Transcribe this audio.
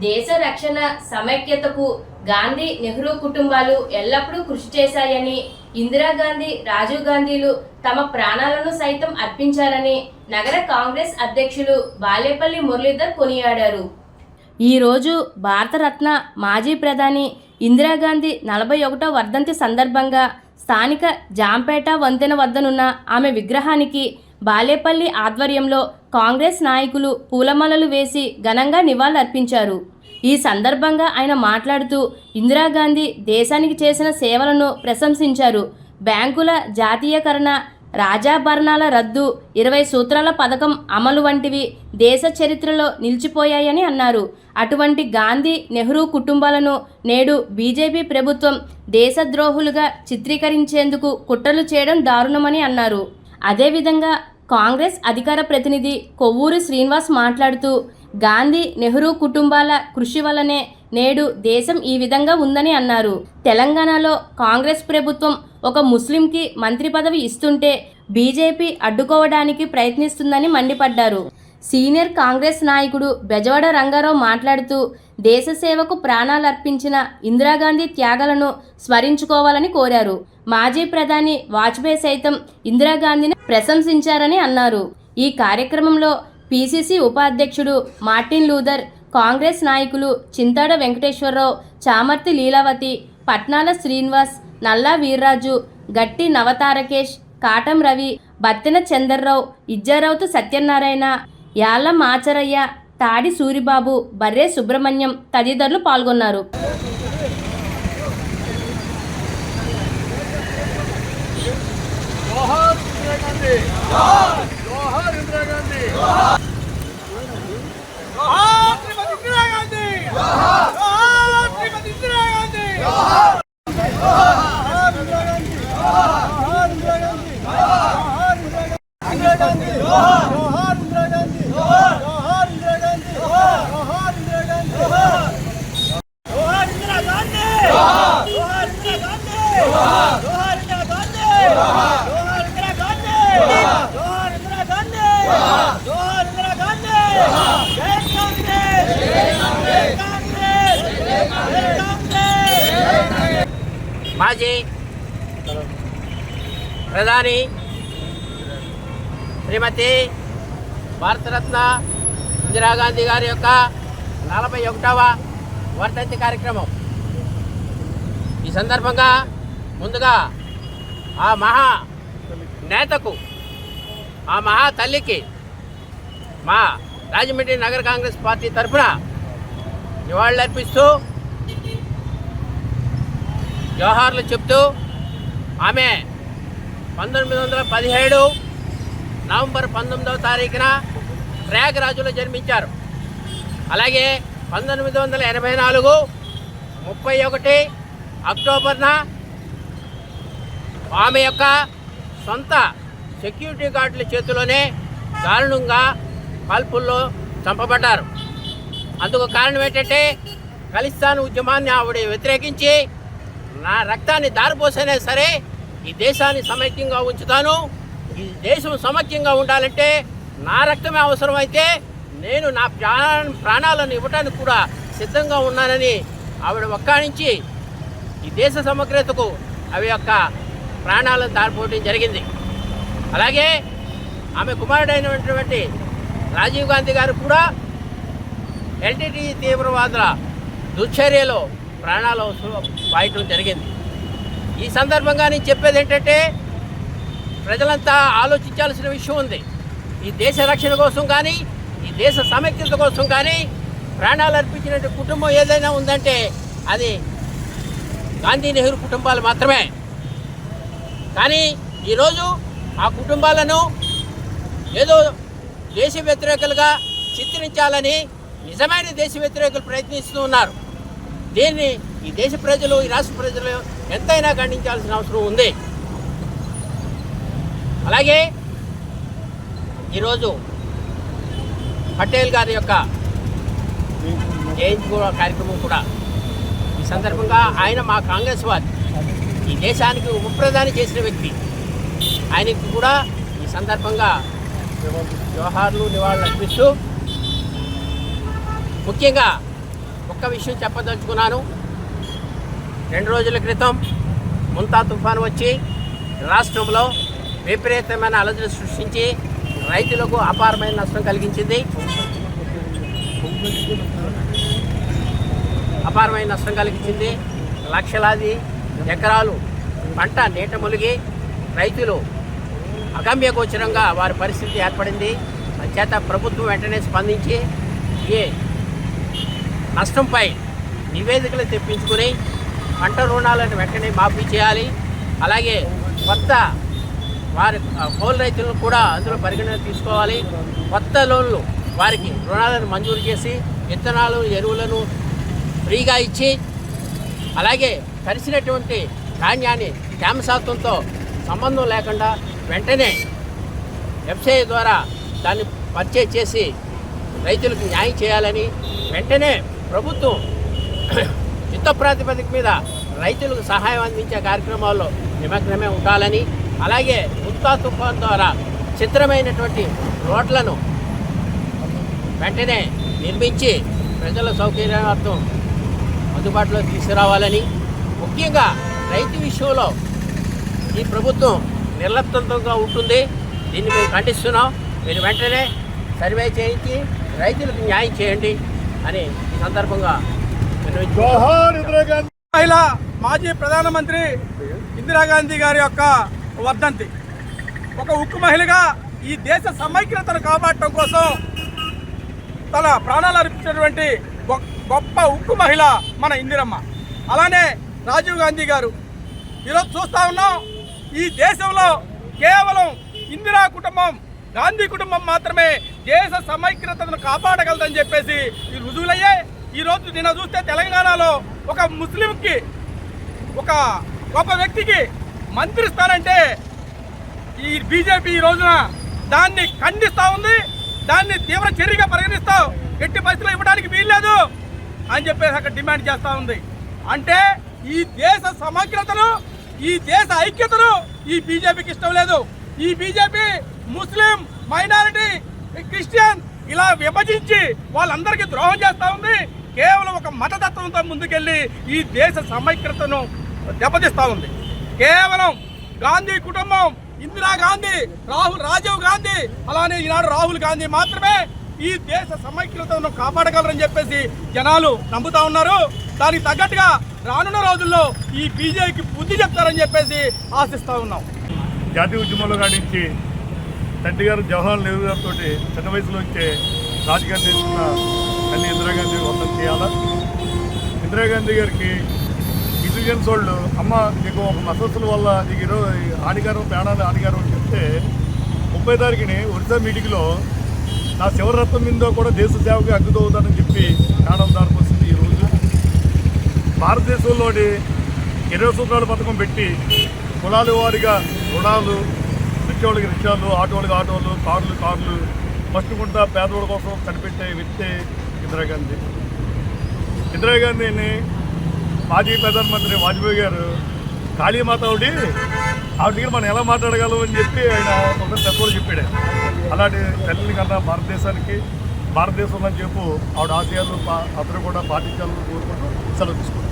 దేశ రక్షణ సమైక్యతకు గాంధీ నెహ్రూ కుటుంబాలు ఎల్లప్పుడూ కృషి చేశాయని ఇందిరాగాంధీ రాజీవ్ గాంధీలు తమ ప్రాణాలను సైతం అర్పించారని నగర కాంగ్రెస్ అధ్యక్షులు బాలేపల్లి మురళీధర్ కొనియాడారు. ఈరోజు భారతరత్న మాజీ ప్రధాని ఇందిరాగాంధీ నలభై ఒకటో వర్ధంతి సందర్భంగా స్థానిక జాంపేట వంతెన వద్దనున్న ఆమె విగ్రహానికి బాలేపల్లి ఆధ్వర్యంలో కాంగ్రెస్ నాయకులు పూలమాలలు వేసి ఘనంగా నివాళులర్పించారు. ఈ సందర్భంగా ఆయన మాట్లాడుతూ ఇందిరాగాంధీ దేశానికి చేసిన సేవలను ప్రశంసించారు. బ్యాంకుల జాతీయకరణ రాజాభరణాల రద్దు ఇరవై సూత్రాల పథకం అమలు వంటివి దేశ చరిత్రలో నిలిచిపోయాయని అన్నారు. అటువంటి గాంధీ నెహ్రూ కుటుంబాలను నేడు బీజేపీ ప్రభుత్వం దేశద్రోహులుగా చిత్రీకరించేందుకు కుట్రలు చేయడం దారుణమని అన్నారు. అదేవిధంగా కాంగ్రెస్ అధికార ప్రతినిధి కొవ్వూరు శ్రీనివాస్ మాట్లాడుతూ గాంధీ నెహ్రూ కుటుంబాల కృషి వల్లనే నేడు దేశం ఈ విధంగా ఉందని అన్నారు. తెలంగాణలో కాంగ్రెస్ ప్రభుత్వం ఒక ముస్లింకి మంత్రి పదవి ఇస్తుంటే బీజేపీ అడ్డుకోవడానికి ప్రయత్నిస్తుందని మండిపడ్డారు. సీనియర్ కాంగ్రెస్ నాయకుడు బెజవాడ రంగారావు మాట్లాడుతూ దేశ సేవకు ప్రాణాలర్పించిన ఇందిరాగాంధీ త్యాగాలను స్మరించుకోవాలని కోరారు. మాజీ ప్రధాని వాజ్పేయి సైతం ఇందిరాగాంధీని ప్రశంసించారని అన్నారు. ఈ కార్యక్రమంలో పిసిసి ఉపాధ్యక్షుడు మార్టిన్ లూథర్ కాంగ్రెస్ నాయకులు చింతాడ వెంకటేశ్వరరావు చామర్తి లీలావతి పట్నాల శ్రీనివాస్ నల్లా వీర్రాజు గట్టి నవతారకేష్ కాటం రవి బత్తిన చందర్రావు ఇజ్జారావుతు సత్యనారాయణ యాళ్ళం ఆచరయ్య తాడి సూరిబాబు బర్రే సుబ్రహ్మణ్యం తదితరులు పాల్గొన్నారు జోహార్ ఇందిరా గాంధీ. జోహార్ ఇందిరా గాంధీ. మాజీ ప్రధాని శ్రీమతి భారతరత్న ఇందిరాగాంధీ గారి యొక్క నలభై ఒకటవ వర్ధంతి కార్యక్రమం. ఈ సందర్భంగా ముందుగా ఆ మహా నేతకు ఆ మహా తల్లికి మా రాజమండ్రి నగర కాంగ్రెస్ పార్టీ తరఫున నివాళులర్పిస్తూ జోహార్లు చెప్తూ ఆమె పంతొమ్మిది వందల పదిహేడు నవంబర్ పంతొమ్మిదవ తారీఖున ప్రయాగరాజులో జన్మించారు. అలాగే పంతొమ్మిది వందల ఎనభై నాలుగు ముప్పై ఒకటి అక్టోబర్న ఆమె యొక్క సొంత సెక్యూరిటీ గార్డుల చేతిలోనే దారుణంగా కాల్పుల్లో చంపబడ్డారు. అందుకు కారణం ఏంటంటే ఖలిస్తాన్ ఉద్యమాన్ని ఆవిడ వ్యతిరేకించి నా రక్తాన్ని దారిపోసైనా సరే ఈ దేశాన్ని సమైక్యంగా ఉంచుతాను. ఈ దేశం సమైక్యంగా ఉండాలంటే నా రక్తమే అవసరమైతే నేను నా ప్రాణ ప్రాణాలను ఇవ్వడానికి కూడా సిద్ధంగా ఉన్నానని ఆవిడ ఒక్కానించి ఈ దేశ సమగ్రతకు అవి యొక్క ప్రాణాలను దారిపోవడం జరిగింది. అలాగే ఆమె కుమారుడైనటువంటి రాజీవ్ గాంధీ గారు కూడా ఎల్టీటీ తీవ్రవాదుల దుశ్చర్యలో ప్రాణాలు పాయటం జరిగింది. ఈ సందర్భంగా నేను చెప్పేది ఏంటంటే ప్రజలంతా ఆలోచించాల్సిన విషయం ఉంది. ఈ దేశ రక్షణ కోసం కానీ ఈ దేశ సమైక్యత కోసం కానీ ప్రాణాలు అర్పించినట్టు కుటుంబం ఏదైనా ఉందంటే అది గాంధీ నెహ్రూ కుటుంబాలు మాత్రమే. కానీ ఈరోజు ఆ కుటుంబాలను ఏదో దేశ వ్యతిరేకులుగా చిత్రించాలని నిజమైన దేశ వ్యతిరేకులు ప్రయత్నిస్తూ ఉన్నారు. దీన్ని ఈ దేశ ప్రజలు ఈ రాష్ట్ర ప్రజలు ఎంతైనా ఖండించాల్సిన అవసరం ఉంది. అలాగే ఈరోజు పటేల్ గారి యొక్క జయంతి కూడా కార్యక్రమం కూడా ఈ సందర్భంగా ఆయన మా కాంగ్రెస్ వారి ఈ దేశానికి ఉపప్రధాని చేసిన వ్యక్తి. ఆయనకి కూడా ఈ సందర్భంగా వ్యవహారాలు నివాళులు అర్పిస్తూ ముఖ్యంగా ఒక్క విషయం చెప్పదలుచుకున్నాను. రెండు రోజుల క్రితం ముంతా తుఫాను వచ్చి రాష్ట్రంలో విపరీతమైన అలజడి సృష్టించి రైతులకు అపారమైన నష్టం కలిగించింది. అపారమైన నష్టం కలిగించింది. లక్షలాది ఎకరాలు పంట నీట ములిగి రైతులు అగమ్యగోచరంగా వారి పరిస్థితి ఏర్పడింది. చేత ప్రభుత్వం వెంటనే స్పందించి ఈ నష్టంపై నివేదికలు తెప్పించుకుని పంట రుణాలను వెంటనే మాఫీ చేయాలి. అలాగే కొత్త వారి కోల్ కౌలు రైతులను కూడా అందులో పరిగణన తీసుకోవాలి. కొత్త లోన్లు వారికి రుణాలను మంజూరు చేసి విత్తనాలు ఎరువులను ఫ్రీగా ఇచ్చి అలాగే తరిసినటువంటి ధాన్యాన్ని తేమ శాతంతో సంబంధం లేకుండా వెంటనే ఎఫ్సిఐ ద్వారా దాన్ని పర్చేజ్ చేసి రైతులకు న్యాయం చేయాలని వెంటనే ప్రభుత్వం యుద్ధ ప్రాతిపదిక మీద రైతులకు సహాయం అందించే కార్యక్రమాల్లో నిమగ్నమే ఉండాలని అలాగే ఉత్తా తుఫాన్ ద్వారా చిత్రమైనటువంటి రోడ్లను వెంటనే నిర్మించి ప్రజల సౌకర్యార్థం అందుబాటులో తీసుకురావాలని ముఖ్యంగా రైతు విషయంలో ఈ ప్రభుత్వం నిర్లప్తంగా ఉంటుంది. దీన్ని మేము ఖండిస్తున్నాం. మీరు వెంటనే సర్వే చేయించి రైతులకు న్యాయం చేయండి అని ఈ సందర్భంగా మహిళ మాజీ ప్రధానమంత్రి ఇందిరాగాంధీ గారి యొక్క వర్ధంతి. ఒక ఉక్కు మహిళగా ఈ దేశ సమైక్యతను కాపాడటం కోసం తన ప్రాణాలు అర్పించినటువంటి గొప్ప ఉక్కు మహిళ మన ఇందిరమ్మ. అలానే రాజీవ్ గాంధీ గారు. ఈరోజు చూస్తా ఉన్నాం ఈ దేశంలో కేవలం ఇందిరా కుటుంబం గాంధీ కుటుంబం మాత్రమే దేశ సమైక్యతను కాపాడగలదని చెప్పేసి ఈ రుజువులయ్యే ఈ రోజు నిన్న చూస్తే తెలంగాణలో ఒక ముస్లింకి ఒక గొప్ప వ్యక్తికి మంత్రి స్థానంటే ఈ బీజేపీ ఈ రోజున దాన్ని ఖండిస్తూ ఉంది దాన్ని తీవ్ర చర్యగా పరిగణిస్తావు ఎట్టి పరిస్థితులు ఇవ్వడానికి వీల్లేదు అని చెప్పేసి అక్కడ డిమాండ్ చేస్తూ ఉంది. అంటే ఈ దేశ సమగ్రతను ఈ దేశ ఐక్యతను ఈ బీజేపీకి ఇష్టం లేదు. ఈ బీజేపీ ముస్లిం మైనారిటీ క్రిస్టియన్ ఇలా విభజించి వాళ్ళందరికీ ద్రోహం చేస్తూ ఉంది. కేవలం ఒక మతతత్వంతో ముందుకెళ్ళి ఈ దేశ సమైక్యతను దెబ్బతీస్తా ఉంది. కేవలం గాంధీ కుటుంబం ఇందిరా గాంధీ రాహుల్ రాజీవ్ గాంధీ అలానే ఈనాడు రాహుల్ గాంధీ మాత్రమే ఈ దేశ సమైక్యతను కాపాడగలరని చెప్పేసి జనాలు నమ్ముతా ఉన్నారు. దానికి తగ్గట్టుగా రానున్న రోజుల్లో ఈ బీజేపీకి బుద్ధి చెప్తారని చెప్పేసి ఆశిస్తా ఉన్నాం. జాతీయ ఉద్యమంలో కాడించి తండ్రి గారు జవహర్లాల్ నెహ్రూ గారితో చిన్న వయసులో వచ్చే రాజకీయాలు చేస్తున్న తల్లి ఇందిరాగాంధీ వందలు చేయాలా? ఇందిరాగాంధీ గారికి ఇంటెలిజెన్స్ వాళ్ళు అమ్మ నీకు ఒక మసస్సుల వల్ల నీకు ఈరోజు హానికరం ప్రాణాలు హానికరం అని చెప్తే ముప్పై తారీఖుని ఒరిస్సా మీటింగ్లో నా శివరత్నం మీదో కూడా దేశ సేవకి అగ్గుతవుతానని చెప్పి ప్రాణం దారిపోతుంది ఈరోజు భారతదేశంలోని ఇరవై సూత్రాల పథకం పెట్టి కులాల వారిగా రుణాలు రిక్షాలకి రిక్షాలు ఆటోలకి ఆటోలు కార్లు కార్లు ఫస్ట్ గుంట పేదవాళ్ళ కోసం కనిపెట్టే వ్యక్తి ఇందిరాగాంధీ ఇందిరాగాంధీని మాజీ ప్రధానమంత్రి వాజ్పేయి గారు కాళీమాత ఆవిడి ఆవిడ దగ్గర మనం ఎలా మాట్లాడగలం అని చెప్పి ఆయన ఒక తక్కువ చెప్పాడు. అలాంటి తల్లిని కన్నా భారతదేశానికి భారతదేశంలో అని చెప్పు ఆవిడ ఆశయాలు పా- అందరూ కూడా పాటించాలని కోరుకుంటూ సెలవు తీసుకుంటాం